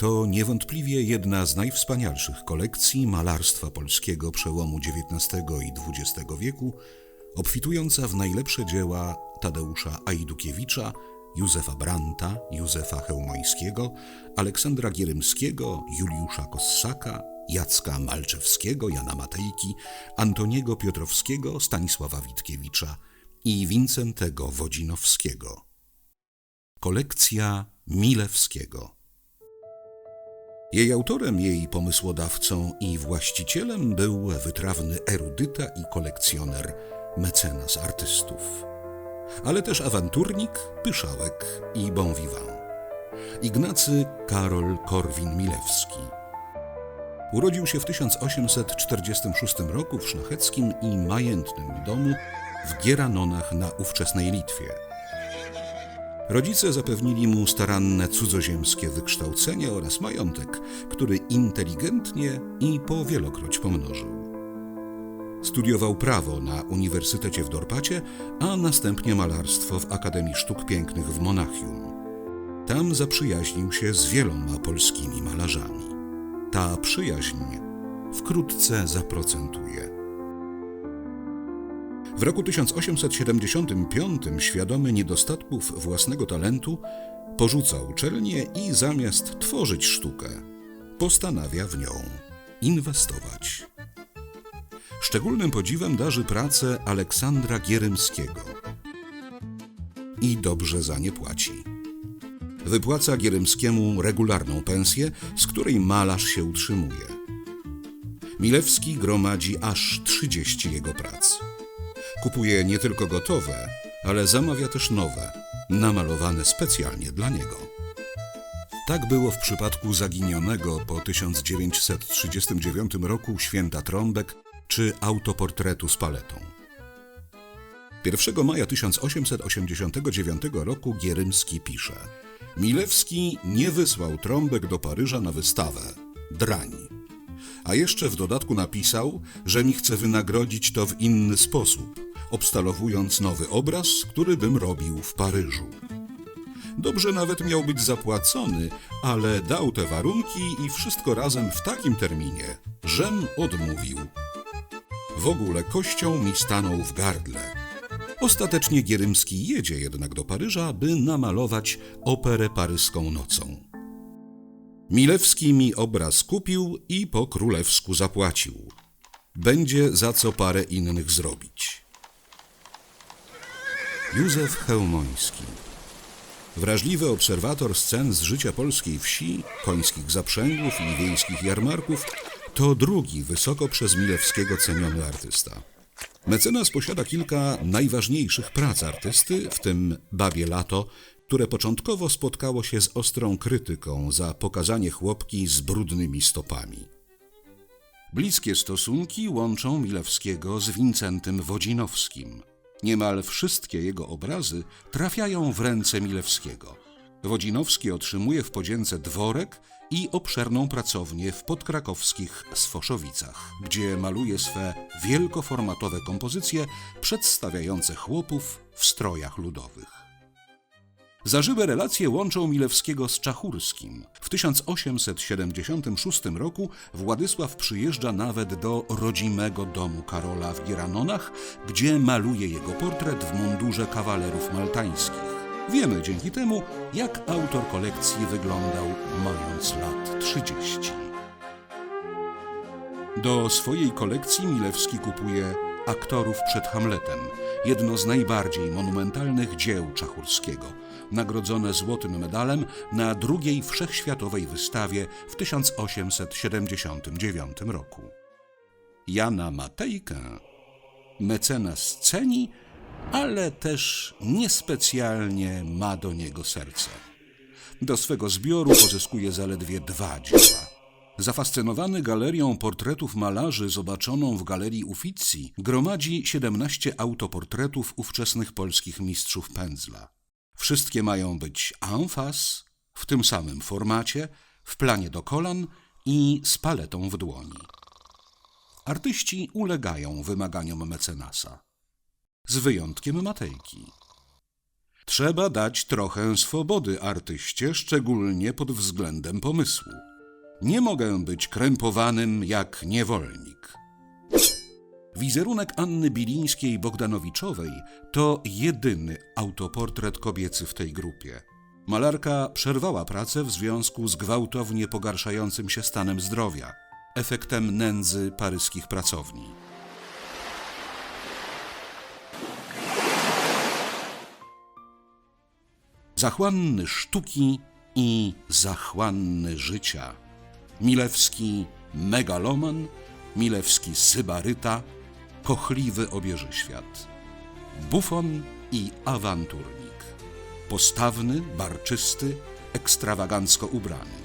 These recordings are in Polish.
To niewątpliwie jedna z najwspanialszych kolekcji malarstwa polskiego przełomu XIX i XX wieku, obfitująca w najlepsze dzieła Tadeusza Ajdukiewicza, Józefa Branta, Józefa Chełmońskiego, Aleksandra Gierymskiego, Juliusza Kossaka, Jacka Malczewskiego, Jana Matejki, Antoniego Piotrowskiego, Stanisława Witkiewicza i Wincentego Wodzinowskiego. Kolekcja Milewskiego. Jej autorem, jej pomysłodawcą i właścicielem był wytrawny erudyta i kolekcjoner, mecenas artystów, ale też awanturnik, pyszałek i bon vivant. Ignacy Karol Korwin-Milewski. Urodził się w 1846 roku w szlacheckim i majętnym domu w Gieranonach na ówczesnej Litwie. Rodzice zapewnili mu staranne cudzoziemskie wykształcenie oraz majątek, który inteligentnie i powielokroć pomnożył. Studiował prawo na Uniwersytecie w Dorpacie, a następnie malarstwo w Akademii Sztuk Pięknych w Monachium. Tam zaprzyjaźnił się z wieloma polskimi malarzami. Ta przyjaźń wkrótce zaprocentuje. W roku 1875, świadomy niedostatków własnego talentu, porzuca uczelnię i zamiast tworzyć sztukę, postanawia w nią inwestować. Szczególnym podziwem darzy pracę Aleksandra Gierymskiego i dobrze za nie płaci. Wypłaca Gierymskiemu regularną pensję, z której malarz się utrzymuje. Milewski gromadzi aż 30 jego prac. Kupuje nie tylko gotowe, ale zamawia też nowe, namalowane specjalnie dla niego. Tak było w przypadku zaginionego po 1939 roku Święta Trąbek czy autoportretu z paletą. 1 maja 1889 roku Gierymski pisze Milewski nie wysłał trąbek do Paryża na wystawę. Drań. A jeszcze w dodatku napisał, że mi chce wynagrodzić to w inny sposób, obstalowując nowy obraz, który bym robił w Paryżu. Dobrze nawet miał być zapłacony, ale dał te warunki i wszystko razem w takim terminie, żem odmówił. W ogóle kością mi stanął w gardle. Ostatecznie Gierymski jedzie jednak do Paryża, by namalować operę paryską nocą. Milewski mi obraz kupił i po królewsku zapłacił. Będzie za co parę innych zrobić. Józef Chełmoński Wrażliwy obserwator scen z życia polskiej wsi, końskich zaprzęgów i wiejskich jarmarków to drugi wysoko przez Milewskiego ceniony artysta. Mecenas posiada kilka najważniejszych prac artysty, w tym Babie Lato, które początkowo spotkało się z ostrą krytyką za pokazanie chłopki z brudnymi stopami. Bliskie stosunki łączą Milewskiego z Wincentym Wodzinowskim. Niemal wszystkie jego obrazy trafiają w ręce Milewskiego. Wodzinowski otrzymuje w podzięce dworek i obszerną pracownię w podkrakowskich Sfoszowicach, gdzie maluje swe wielkoformatowe kompozycje przedstawiające chłopów w strojach ludowych. Zażywe relacje łączą Milewskiego z Czachurskim. W 1876 roku Władysław przyjeżdża nawet do rodzimego domu Karola w Gieranonach, gdzie maluje jego portret w mundurze kawalerów maltańskich. Wiemy dzięki temu, jak autor kolekcji wyglądał mając lat 30. Do swojej kolekcji Milewski kupuje Aktorów przed Hamletem, jedno z najbardziej monumentalnych dzieł Czachurskiego, nagrodzone złotym medalem na drugiej wszechświatowej wystawie w 1879 roku. Jana Matejkę mecenas ceni, ale też niespecjalnie ma do niego serce. Do swego zbioru pozyskuje zaledwie dwa dzieła. Zafascynowany galerią portretów malarzy zobaczoną w Galerii Uffizi, gromadzi 17 autoportretów ówczesnych polskich mistrzów pędzla. Wszystkie mają być en face, w tym samym formacie, w planie do kolan i z paletą w dłoni. Artyści ulegają wymaganiom mecenasa. Z wyjątkiem Matejki. Trzeba dać trochę swobody artyście, szczególnie pod względem pomysłu. Nie mogę być krępowanym jak niewolnik. Wizerunek Anny Bilińskiej-Bogdanowiczowej to jedyny autoportret kobiecy w tej grupie. Malarka przerwała pracę w związku z gwałtownie pogarszającym się stanem zdrowia, efektem nędzy paryskich pracowni. Zachłanny sztuki i zachłanny życia. Milewski megaloman, Milewski sybaryta, kochliwy obieży świat. Bufon i awanturnik. Postawny, barczysty, ekstrawagancko ubrany.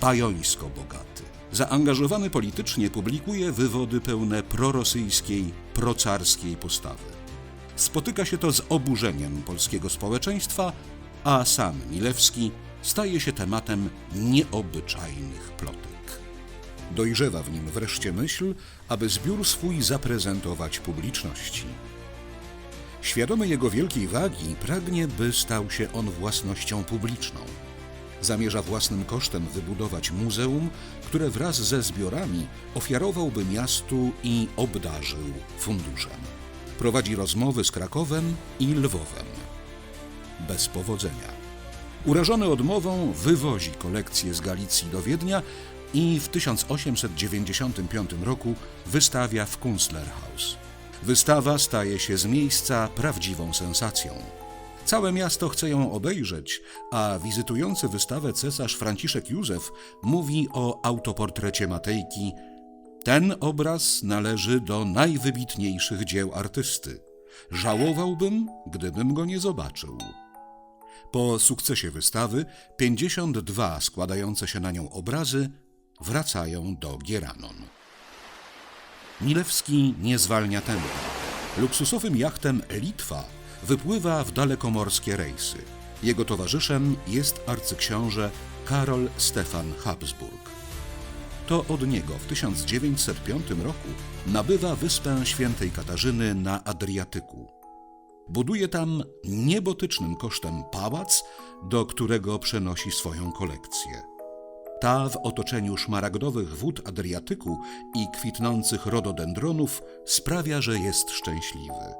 Bajońsko bogaty. Zaangażowany politycznie publikuje wywody pełne prorosyjskiej, procarskiej postawy. Spotyka się to z oburzeniem polskiego społeczeństwa, a sam Milewski staje się tematem nieobyczajnych plotek. Dojrzewa w nim wreszcie myśl, aby zbiór swój zaprezentować publiczności. Świadomy jego wielkiej wagi, pragnie, by stał się on własnością publiczną. Zamierza własnym kosztem wybudować muzeum, które wraz ze zbiorami ofiarowałby miastu i obdarzył funduszem. Prowadzi rozmowy z Krakowem i Lwowem. Bez powodzenia. Urażony odmową wywozi kolekcję z Galicji do Wiednia i w 1895 roku wystawia w Kunstlerhaus. Wystawa staje się z miejsca prawdziwą sensacją. Całe miasto chce ją obejrzeć, a wizytujący wystawę cesarz Franciszek Józef mówi o autoportrecie Matejki. Ten obraz należy do najwybitniejszych dzieł artysty. Żałowałbym, gdybym go nie zobaczył. Po sukcesie wystawy 52 składające się na nią obrazy wracają do Gieranon. Milewski nie zwalnia tempa. Luksusowym jachtem Litwa wypływa w dalekomorskie rejsy. Jego towarzyszem jest arcyksiąże Karol Stefan Habsburg. To od niego w 1905 roku nabywa wyspę Świętej Katarzyny na Adriatyku. Buduje tam niebotycznym kosztem pałac, do którego przenosi swoją kolekcję. Ta w otoczeniu szmaragdowych wód Adriatyku i kwitnących rododendronów sprawia, że jest szczęśliwy.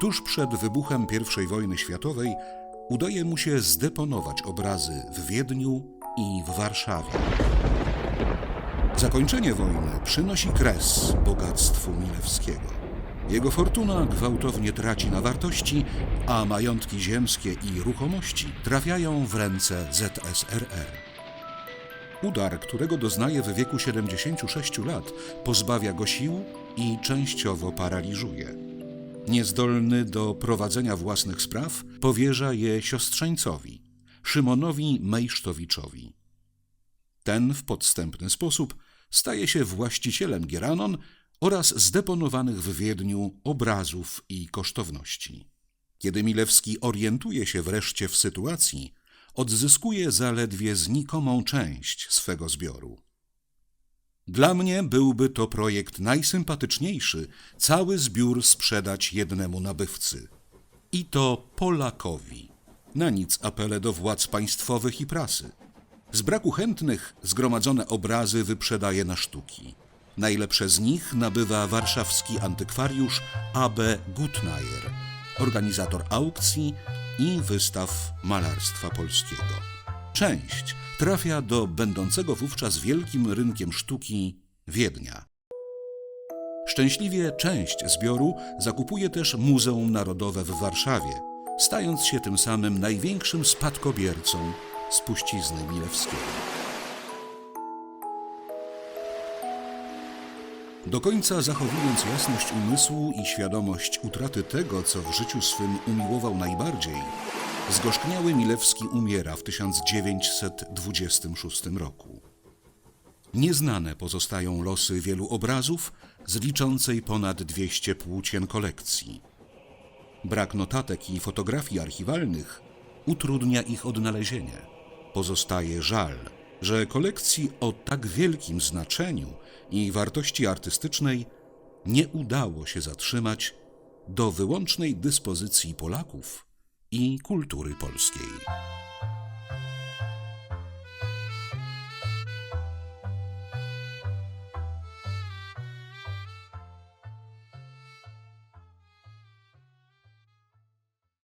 Tuż przed wybuchem I wojny światowej udaje mu się zdeponować obrazy w Wiedniu i w Warszawie. Zakończenie wojny przynosi kres bogactwu Milewskiego. Jego fortuna gwałtownie traci na wartości, a majątki ziemskie i ruchomości trafiają w ręce ZSRR. Udar, którego doznaje w wieku 76 lat, pozbawia go sił i częściowo paraliżuje. Niezdolny do prowadzenia własnych spraw, powierza je siostrzeńcowi, Szymonowi Mejsztowiczowi. Ten w podstępny sposób staje się właścicielem Gieranon oraz zdeponowanych w Wiedniu obrazów i kosztowności. Kiedy Milewski orientuje się wreszcie w sytuacji, odzyskuje zaledwie znikomą część swego zbioru. Dla mnie byłby to projekt najsympatyczniejszy cały zbiór sprzedać jednemu nabywcy. I to Polakowi. Na nic apele do władz państwowych i prasy. Z braku chętnych zgromadzone obrazy wyprzedaje na sztuki. Najlepsze z nich nabywa warszawski antykwariusz A.B. Gutnajer, organizator aukcji i wystaw malarstwa polskiego. Część trafia do będącego wówczas wielkim rynkiem sztuki Wiednia. Szczęśliwie część zbioru zakupuje też Muzeum Narodowe w Warszawie, stając się tym samym największym spadkobiercą spuścizny Milewskiego. Do końca zachowując jasność umysłu i świadomość utraty tego, co w życiu swym umiłował najbardziej, zgorzkniały Milewski umiera w 1926 roku. Nieznane pozostają losy wielu obrazów z liczącej ponad 200 płócien kolekcji. Brak notatek i fotografii archiwalnych utrudnia ich odnalezienie. Pozostaje żal, że kolekcji o tak wielkim znaczeniu i wartości artystycznej nie udało się zatrzymać do wyłącznej dyspozycji Polaków i kultury polskiej.